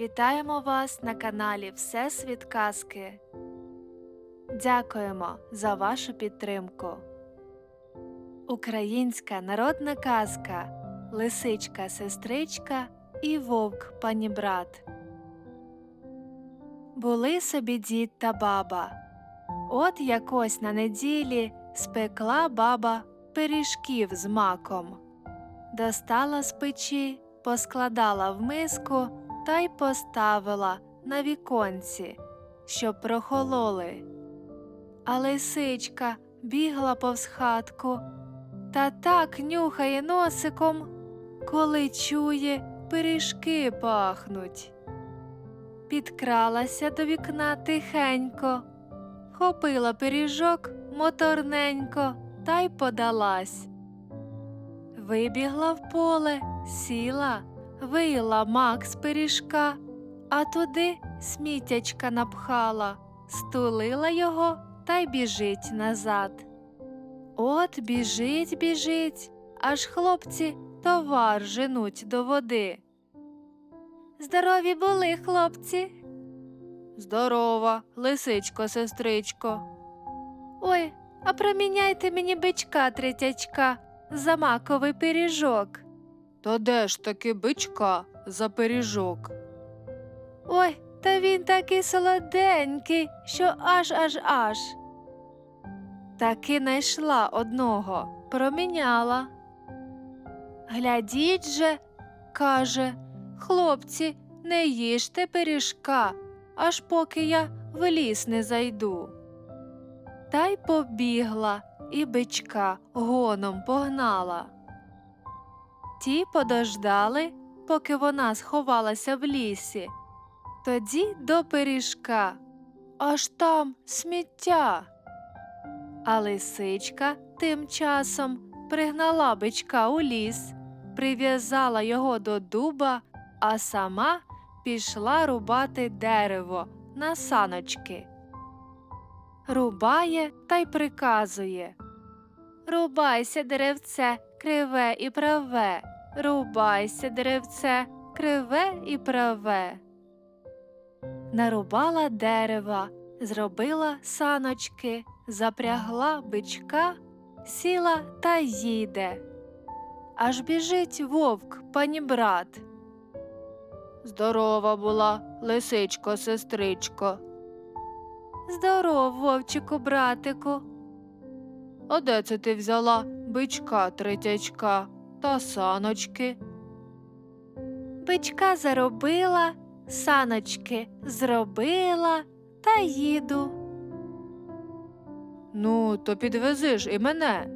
Вітаємо вас на каналі Всесвіт Казки. Дякуємо за вашу підтримку. Українська народна казка Лисичка сестричка і вовк панібрат. Були собі дід та баба. От якось на неділі спекла баба пиріжків з маком. Достала з печі, поскладала в миску та й поставила на віконці, щоб прохололи. А лисичка бігла повз хатку та так нюхає носиком, коли чує, пиріжки пахнуть. Підкралася до вікна тихенько, хопила пиріжок моторненько та й подалась. Вибігла в поле, сіла, вийла мак з пиріжка, а туди сміттячка напхала, стулила його та й біжить назад. От біжить, біжить, аж хлопці товар женуть до води. Здорові були, хлопці. Здорова, лисичко, сестричко. Ой, а проміняйте мені бичка третячка за маковий пиріжок. Та де ж таки бичка за пиріжок? Ой, та він такий солоденький, що аж аж аж. Таки найшла одного, проміняла. Глядіть же, каже, хлопці, не їжте пиріжка, аж поки я в ліс не зайду. Та й побігла і бичка гоном погнала. Ті подождали, поки вона сховалася в лісі. Тоді до пиріжка, аж там сміття. А лисичка тим часом пригнала бичка у ліс, прив'язала його до дуба, а сама пішла рубати дерево на саночки. Рубає та й приказує Рубайся, деревце, криве і праве, рубайся, деревце, криве і праве. Нарубала дерева, зробила саночки, запрягла бичка, сіла та їде. Аж біжить вовк, панібрат. Здорова була, лисичко, сестричко. Здоров, вовчику, братику. А де це ти взяла бичка третячка та саночки? Бичка заробила, саночки зробила та їду. Ну, то підвези ж і мене.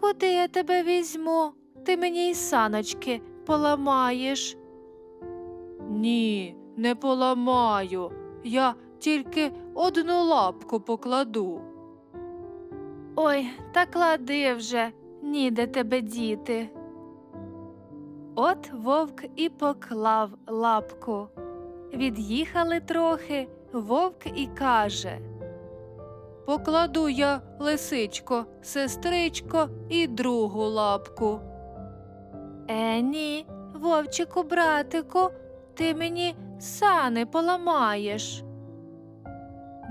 Куди я тебе візьму? Ти мені й саночки поламаєш. Ні, не поламаю. Я тільки одну лапку покладу. Ой, та клади вже, ніде тебе діти. От вовк і поклав лапку. Від'їхали трохи, вовк і каже Покладу я, лисичко, сестричко, і другу лапку. Е, ні, вовчику, братику, ти мені сани поламаєш.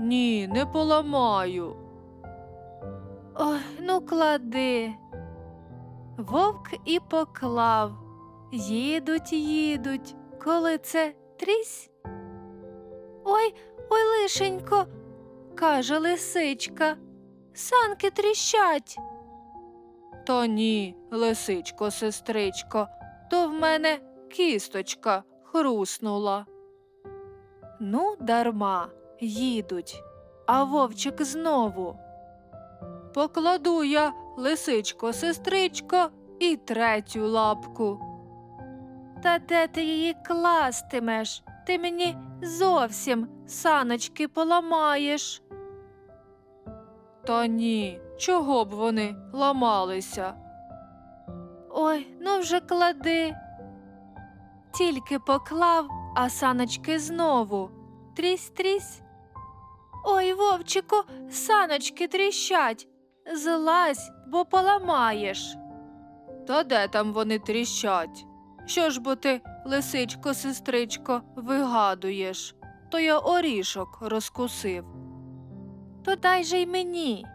Ні, не поламаю. Ой, ну клади. Вовк і поклав. Їдуть, їдуть, коли це трісь. Ой, ой, лишенько, каже лисичка, санки тріщать. Та ні, лисичко, сестричко, то в мене кісточка хруснула. Ну, дарма, їдуть, а вовчик знову. Покладу я, лисичко, сестричко, і третю лапку. Та де ти її кластимеш? Ти мені зовсім саночки поламаєш. Та ні, чого б вони ламалися? Ой, ну вже клади. Тільки поклав, а саночки знову. Трісь трісь. Ой, вовчику, саночки тріщать. Злазь, бо поламаєш. Та де там вони тріщать? Що ж бо ти лисичко, сестричко, вигадуєш? То я орішок розкусив. То дай же й мені.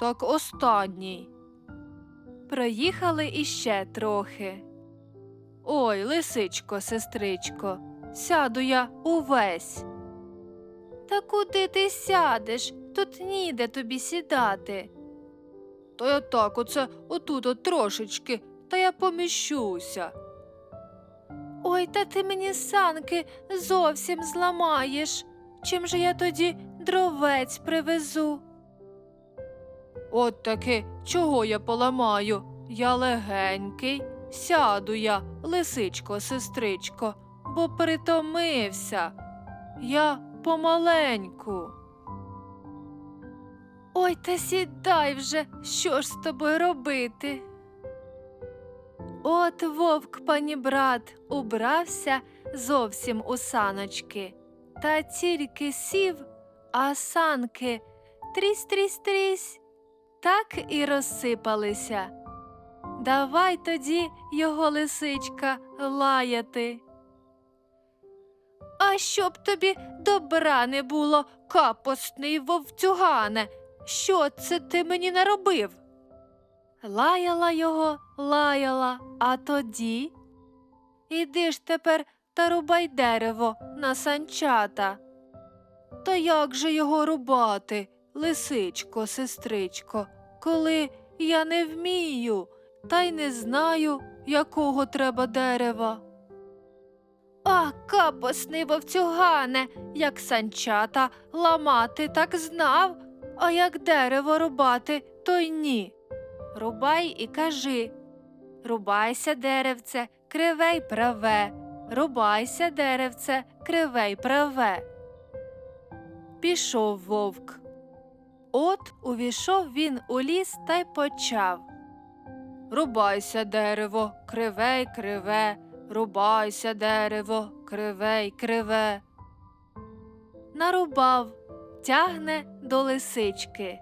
Так останній. Проїхали іще трохи. Ой, лисичко, сестричко, сяду я увесь. Та куди ти сядеш? Тут ніде тобі сідати. Та я так оце отут от трошечки, та я поміщуся. Ой, та ти мені санки зовсім зламаєш. Чим же я тоді дровець привезу? От таки, чого я поламаю? Я легенький, сяду я, лисичко, сестричко, бо притомився. Я помаленьку. Ой, та сідай вже, що ж з тобою робити? От вовк пані брат убрався зовсім у саночки, та тільки сів, а санки трісь-трісь-трісь, так і розсипалися. Давай тоді його лисичка лаяти. А щоб тобі добра не було, капостний вовцюгане, що це ти мені наробив? Лаяла його, лаяла, а тоді. Іди ж тепер та рубай дерево на санчата. Та як же його рубати, лисичко, сестричко, коли я не вмію, та й не знаю, якого треба дерева. А, капосний вовцюгане, як санчата ламати так знав, а як дерево рубати, то й ні. Рубай і кажи Рубайся, деревце, криве й праве, рубайся, деревце, криве й праве. Пішов вовк. От увійшов він у ліс та й почав. Рубайся, дерево, криве й криве, рубайся, дерево, криве й криве. Нарубав, тягне до лисички.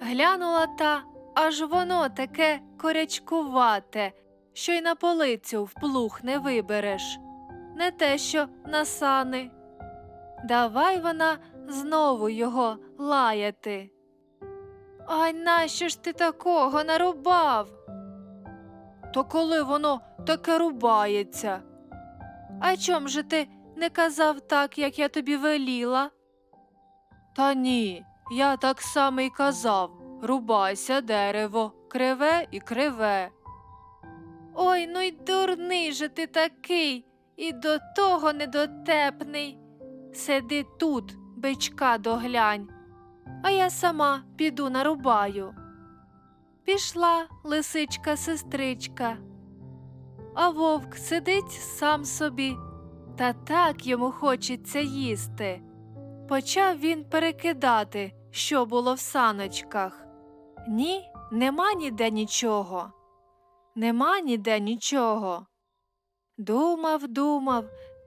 Глянула та, аж воно таке корячкувате, що й на полицю вплух не вибереш, не те що на сани. Давай вона знову його лаяти. Ай нащо ж ти такого нарубав? То коли воно таке рубається? А чом же ти не казав так, як я тобі веліла? Та ні, я так само й казав рубайся дерево, криве і криве. Ой, ну й дурний же ти такий, і до того недотепний. Сиди тут, бичка доглянь, а я сама піду нарубаю. Пішла лисичка сестричка, а вовк сидить сам собі, та так йому хочеться їсти. Почав він перекидати, що було в саночках. Ні, нема ніде нічого. Нема ніде нічого. Думав, думав,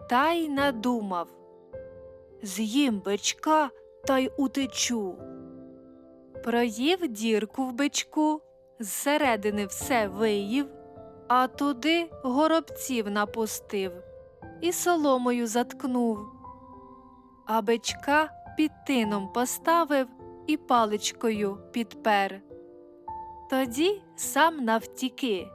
та й надумав. З'їм бичка та й утечу. Проїв дірку в бичку, зсередини все виїв, а туди горобців напустив і соломою заткнув. А бичка під тином поставив і паличкою підпер. Тоді сам навтіки.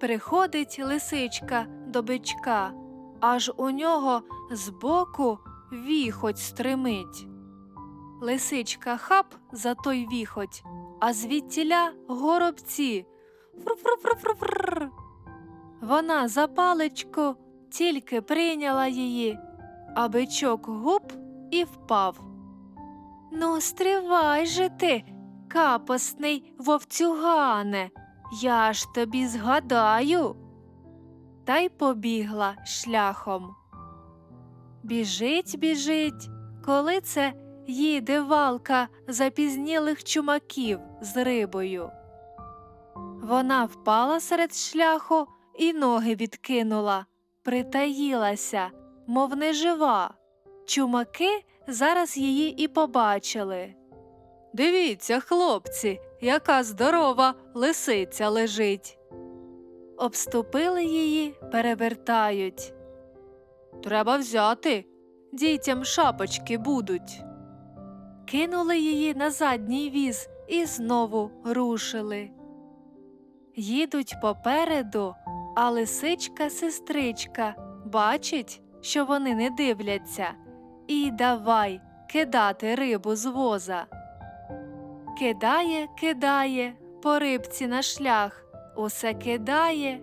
Приходить лисичка до бичка, аж у нього збоку віхоть стримить. Лисичка хап за той віхоть, а звідтіля горобці. Фр-фр-фр-фр-фр. Вона за паличку тільки прийняла її, а бичок гуп і впав. Ну, стривай же ти, капосний вовцюгане, я ж тобі згадаю. Та й побігла шляхом. Біжить, біжить, коли це їде валка запізнілих чумаків з рибою. Вона впала серед шляху і ноги відкинула, притаїлася, мов нежива. Чумаки зараз її і побачили. Дивіться, хлопці, яка здорова лисиця лежить. обступили її, перевертають. Треба взяти, дітям шапочки будуть. Кинули її на задній віз і знову рушили. Їдуть попереду, а лисичка сестричка бачить, що вони не дивляться, і давай кидати рибу з воза. Кидає, кидає по рибці на шлях, усе кидає.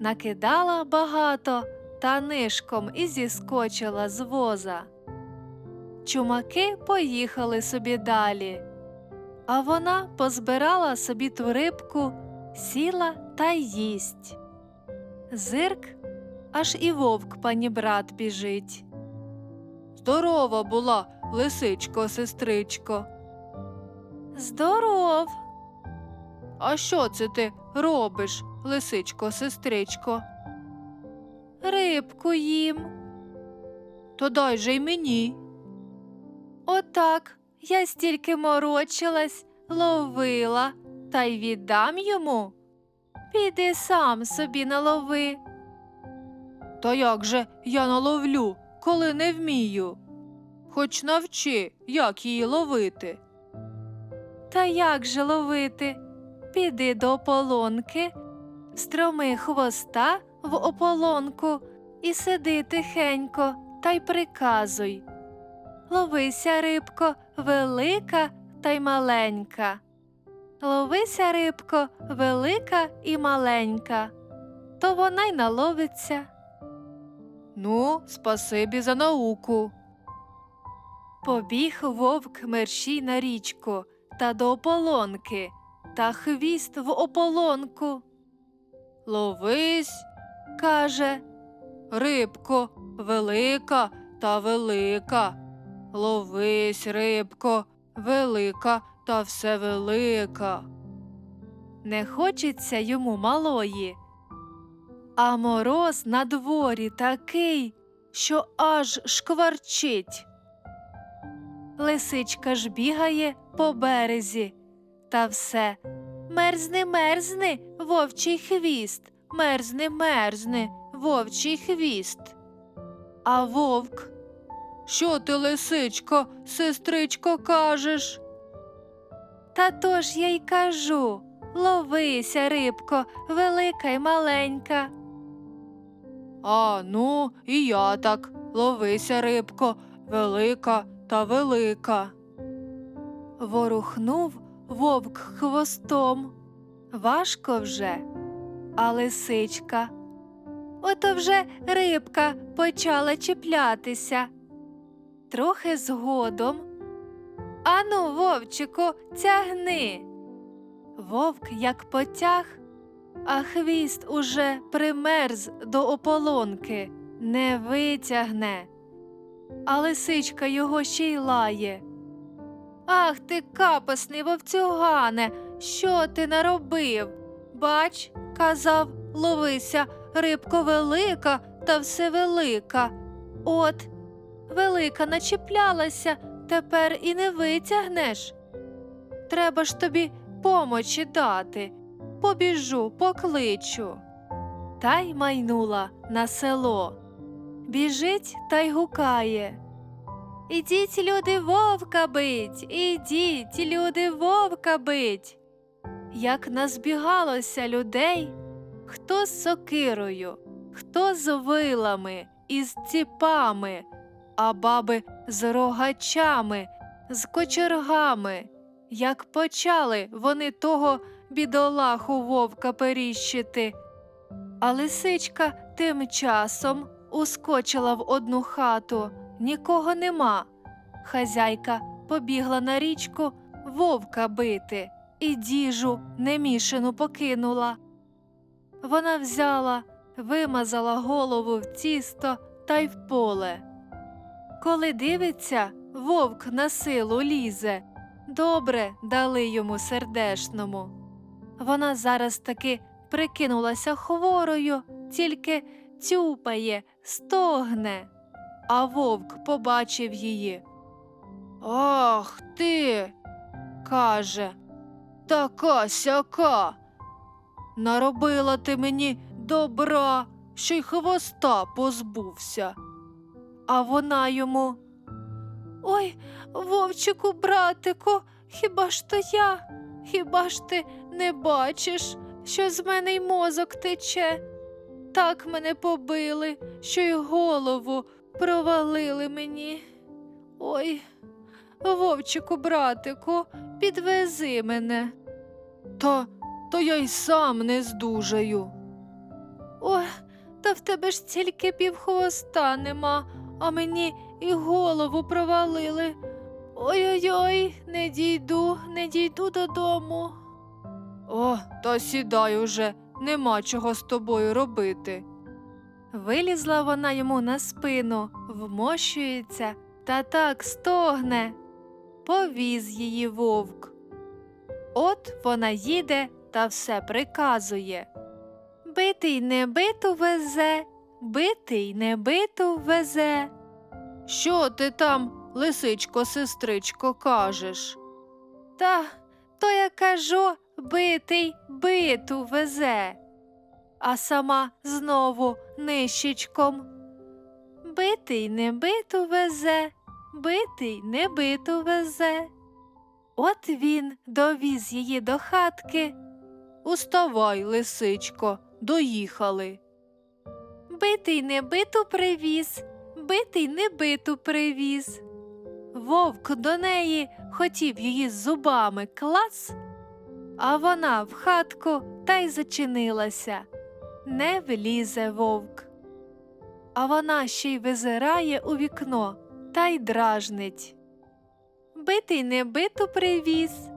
Накидала багато та нишком і зіскочила з воза. Чумаки поїхали собі далі, а вона позбирала собі ту рибку, сіла та їсть. Зирк, аж і вовк панібрат біжить. Здорова була, лисичко, сестричко. Здоров. А що це ти робиш, лисичко, сестричко? Рибку їм. То дай же й мені. Отак я стільки морочилась, ловила, та й віддам йому. Піди сам собі налови. Та як же я наловлю, коли не вмію? Хоч навчи, як її ловити. Та як же ловити? Піди до ополонки, строми хвоста в ополонку і сиди тихенько та й приказуй. Ловися, рибко, велика та й маленька. Ловися, рибко, велика і маленька, то вона й наловиться. Ну, спасибі за науку. Побіг вовк мерщій на річку та до ополонки, та хвіст в ополонку. Ловись, каже, рибко, велика та велика. Ловись, рибко, велика та все велика. Не хочеться йому малої. А мороз на дворі такий, що аж шкварчить. Лисичка ж бігає по березі, та все мерзни, мерзни, вовчий хвіст, мерзни, мерзни, вовчий хвіст. А вовк що ти, лисичко, сестричко, кажеш? Та то ж я й кажу ловися, рибко, велика й маленька. А ну, і я так ловися, рибко, велика та велика. Ворухнув вовк хвостом. Важко вже, а лисичка. Ото вже рибка почала чіплятися трохи згодом. Ану, вовчику, тягни. Вовк як потяг, а хвіст уже примерз до ополонки, не витягне. А лисичка його ще й лає. Ах ти, капосний вовцюгане, що ти наробив? Бач, казав, ловися, рибко велика та все велика. От велика начіплялася, тепер і не витягнеш. Треба ж тобі помочі дати. Побіжу, покличу. Та й майнула на село. Біжить та й гукає. Ідіть, люди, вовка бить, ідіть, люди, вовка бить. Як назбігалося людей, хто з сокирою, хто з вилами, із ціпами, а баби з рогачами, з кочергами. Як почали вони того бідолаху вовка періщити. А лисичка тим часом ускочила в одну хату, нікого нема. Хазяйка побігла на річку вовка бити і діжу немішану покинула. Вона взяла, вимазала голову в тісто та й в поле. Коли дивиться, вовк на силу лізе. Добре дали йому сердешному. Вона зараз таки прикинулася хворою, тільки тюпає, стогне. А вовк побачив її. Ах ти, каже, така сяка. наробила ти мені добра, що й хвоста позбувся. А вона йому. Ой, вовчику, братику, хіба ж то я? Хіба ж ти не бачиш, що з мене й мозок тече? Так мене побили, що й голову провалили мені. Ой, вовчику, братику, підвези мене. Та, то я й сам не здужаю. Ой, та в тебе ж тільки півхвоста нема, а мені і голову провалили. Ой-ой-ой, не дійду, не дійду додому. О, та сідай уже, нема чого з тобою робити. Вилізла вона йому на спину, вмощується та так стогне. Повіз її вовк. От вона їде та все приказує. Битий не биту везе, битий не биту везе. Що ти там, лисичко, сестричко, кажеш? Та то я кажу, битий биту везе, а сама знову нищечком. Битий не биту везе, битий не биту везе. От він довіз її до хатки. Уставай, лисичко, доїхали. Битий не биту привіз, битий не биту привіз. Вовк до неї хотів її зубами клас, а вона в хатку та й зачинилася. Не влізе вовк. А вона ще й визирає у вікно та й дражнить. Битий не биту привіз.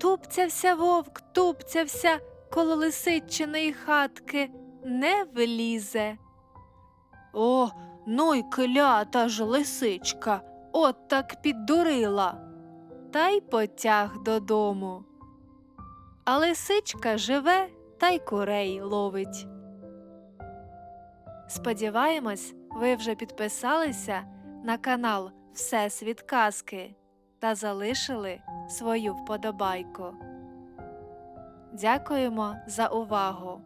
Тупцявся вовк, тупцявся коло лисичиної хатки, не влізе. О, ну й клята ж лисичка, от так піддурила. Та й потяг додому. А лисичка живе та й курей ловить. Сподіваємось, ви вже підписалися на канал Всесвіт Казки та залишили свою вподобайку. Дякуємо за увагу!